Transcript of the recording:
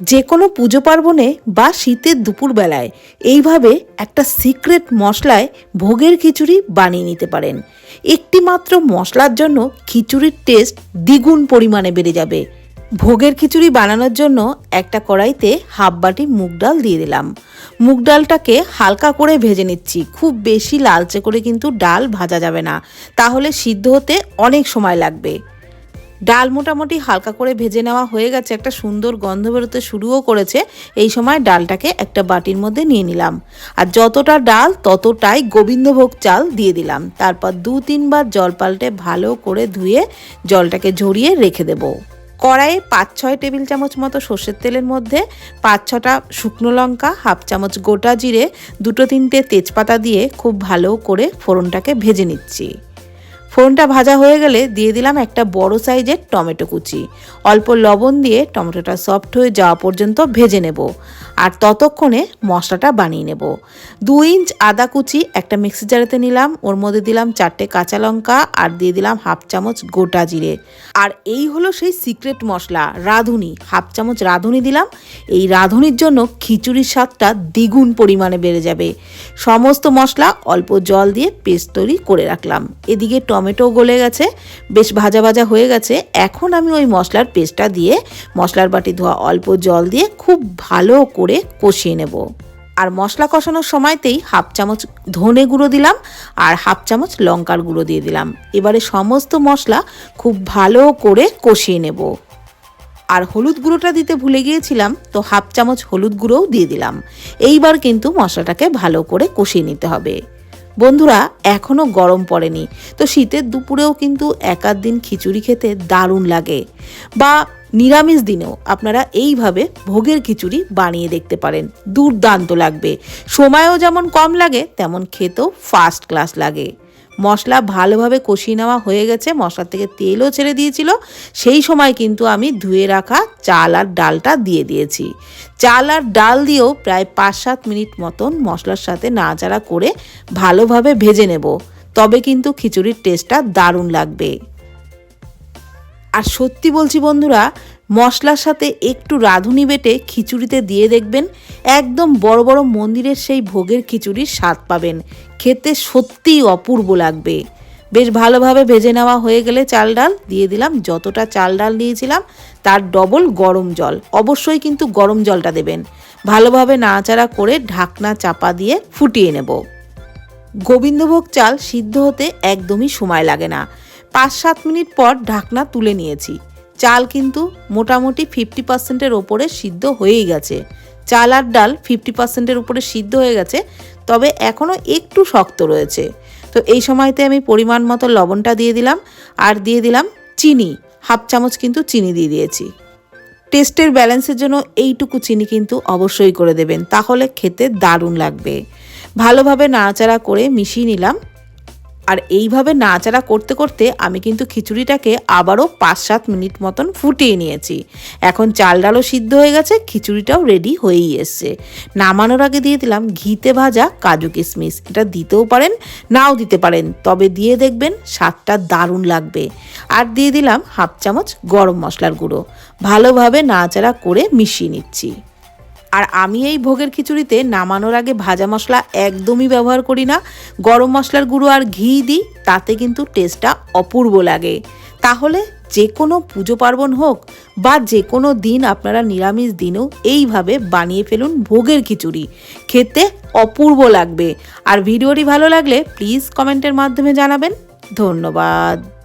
যে কোনো পুজো পার্বণে বা শীতের দুপুরবেলায় এইভাবে একটা সিক্রেট মশলায় ভোগের খিচুড়ি বানিয়ে নিতে পারেন। একটি মাত্র মশলার জন্য খিচুড়ির টেস্ট দ্বিগুণ পরিমাণে বেড়ে যাবে। ভোগের খিচুড়ি বানানোর জন্য একটা কড়াইতে হাফ বাটি মুগ ডাল দিয়ে দিলাম। মুগ ডালটাকে হালকা করে ভেজে নিচ্ছি। খুব বেশি লালচে করে কিন্তু ডাল ভাজা যাবে না। তাহলে সিদ্ধ হতে অনেক সময় লাগবে। ডাল মোটামুটি হালকা করে ভেজে নেওয়া হয়ে গেছে, একটা সুন্দর গন্ধ বেরোতে শুরুও করেছে। এই সময় ডালটাকে একটা বাটির মধ্যে নিয়ে নিলাম। আর যতটা ডাল, ততটাই গোবিন্দভোগ চাল দিয়ে দিলাম। তারপর দু তিনবার জল পাল্টে ভালো করে ধুয়ে জলটাকে ঝরিয়ে রেখে দেবো। কড়াইয়ে পাঁচ ছয় টেবিল চামচ মতো সর্ষের তেলের মধ্যে পাঁচ ছটা শুকনো লঙ্কা, হাফ চামচ গোটা জিরে, দুটো তিনটে তেজপাতা দিয়ে খুব ভালো করে ফোড়নটাকে ভেজে নিচ্ছি। ফোড়নটা ভাজা হয়ে গেলে দিয়ে দিলাম একটা বড় সাইজের টমেটো কুচি। অল্প লবণ দিয়ে টমেটোটা সফট হয়ে যাওয়া পর্যন্ত ভেজে নেব আর ততক্ষণে মশলাটা বানিয়ে নেব। দু ইঞ্চ আদা কুচি একটা মিক্সি জারেতে নিলাম, ওর মধ্যে দিলাম চারটে কাঁচা লঙ্কা আর দিয়ে দিলাম হাফ চামচ গোটা জিরে। আর এই হলো সেই সিক্রেট মশলা, রাঁধুনি। হাফ চামচ রাঁধুনি দিলাম, এই রাঁধুনির জন্য খিচুড়ির স্বাদটা দ্বিগুণ পরিমাণে বেড়ে যাবে। সমস্ত মশলা অল্প জল দিয়ে পেস্ট তৈরি করে রাখলাম। এদিকে টমেটো গলে গেছে, বেশ ভাজা ভাজা হয়ে গেছে। এখন আমি ওই মশলার পেস্টটা দিয়ে মশলার বাটি ধোয়া অল্প জল দিয়ে খুব ভালো করে কষিয়ে নেব। আর মশলা কষানোর সময়তেই হাফ চামচ ধনে গুঁড়ো দিলাম আর হাফ চামচ লঙ্কার গুঁড়ো দিয়ে দিলাম। এবারে সমস্ত মশলা খুব ভালো করে কষিয়ে নেব। আর হলুদ গুঁড়োটা দিতে ভুলে গিয়েছিলাম, তো হাফ চামচ হলুদ গুঁড়োও দিয়ে দিলাম। এইবার কিন্তু মশলাটাকে ভালো করে কষিয়ে নিতে হবে। বন্ধুরা এখনও গরম পড়েনি। তো শীতের দুপুরেও কিন্তু এক আধ দিন খিচুড়ি খেতে দারুণ লাগে। বা নিরামিষ দিনেও আপনারা এইভাবে ভোগের খিচুড়ি বানিয়ে দেখতে পারেন। দুর্দান্ত লাগবে। সময়ও যেমন কম লাগে, তেমন খেতেও ফার্স্ট ক্লাস লাগে। মশলা ভালোভাবে কষিয়ে নেওয়া হয়ে গেছে। মশলা থেকে তেলও ছেড়ে দিয়েছিল। সেই সময় কিন্তু আমি ধুয়ে রাখা চাল আর ডালটা দিয়ে দিয়েছি। চাল আর ডাল দিয়েও প্রায় পাঁচ সাত মিনিট মতন মশলার সাথে নাড়াচাড়া করে ভালোভাবে ভেজে নেব। তবে কিন্তু খিচুড়ির টেস্টটা দারুণ লাগবে। আর সত্যি বলছি বন্ধুরা মশলার সাথে একটু রাঁধুনি বেটে খিচুড়িতে দিয়ে দেখবেন একদম বড় বড় মন্দিরের সেই ভোগের খিচুড়ির স্বাদ পাবেন। খেতে সত্যিই অপূর্ব লাগবে। বেশ ভালোভাবে ভেজে নেওয়া হয়ে গেলে চাল ডাল দিয়ে দিলাম, যতটা চাল ডাল নিয়েছিলাম তার ডবল গরম জল। অবশ্যই কিন্তু গরম জলটা দেবেন। ভালোভাবে নাড়াচাড়া করে ঢাকনা চাপা দিয়ে ফুটিয়ে নেব। গোবিন্দভোগ চাল সিদ্ধ হতে একদমই সময় লাগে না। পাঁচ সাত মিনিট পর ঢাকনা তুলে নিয়েছি। চাল কিন্তু মোটামুটি ফিফটি পার্সেন্টের ওপরে সিদ্ধ হয়েই গেছে। চাল আর ডাল ফিফটি পার্সেন্টের উপরে সিদ্ধ হয়ে গেছে, তবে এখনও একটু শক্ত রয়েছে। তো এই সময়তে আমি পরিমাণ মতো লবণটা দিয়ে দিলাম, আর দিয়ে দিলাম চিনি, হাফ চামচ কিন্তু চিনি দিয়ে দিয়েছি। টেস্টের ব্যালেন্সের জন্য এইটুকু চিনি কিন্তু অবশ্যই করে দেবেন, তাহলে খেতে দারুণ লাগবে। ভালোভাবে নাড়াচাড়া করে মিশিয়ে নিলাম। আর এইভাবে নাড়াচাড়া করতে করতে আমি কিন্তু খিচুড়িটাকে আবারও পাঁচ সাত মিনিট মতন ফুটিয়ে নিয়েছি। এখন চাল ডালও সিদ্ধ হয়ে গেছে, খিচুড়িটাও রেডি হয়েই এসছে। নামানোর আগে দিয়ে দিলাম ঘিতে ভাজা কাজু কিশমিশ। এটা দিতেও পারেন, নাও দিতে পারেন, তবে দিয়ে দেখবেন স্বাদটা দারুণ লাগবে। আর দিয়ে দিলাম হাফ চামচ গরম মশলার গুঁড়ো। ভালোভাবে নাড়াচাড়া করে মিশিয়ে নিচ্ছি। আর আমি এই ভোগের খিচুড়িতে নামানোর আগে ভাজা মশলা একদমই ব্যবহার করি না। গরম মশলার গুঁড়ো আর ঘি দিই, তাতে কিন্তু টেস্টটা অপূর্ব লাগে। তাহলে যে কোনো পুজো পার্বণ হোক বা যে কোনো দিন আপনারা নিরামিষ দিনেও এইভাবে বানিয়ে ফেলুন ভোগের খিচুড়ি। খেতে অপূর্ব লাগবে। আর ভিডিওটি ভালো লাগলে প্লিজ কমেন্টের মাধ্যমে জানাবেন। ধন্যবাদ।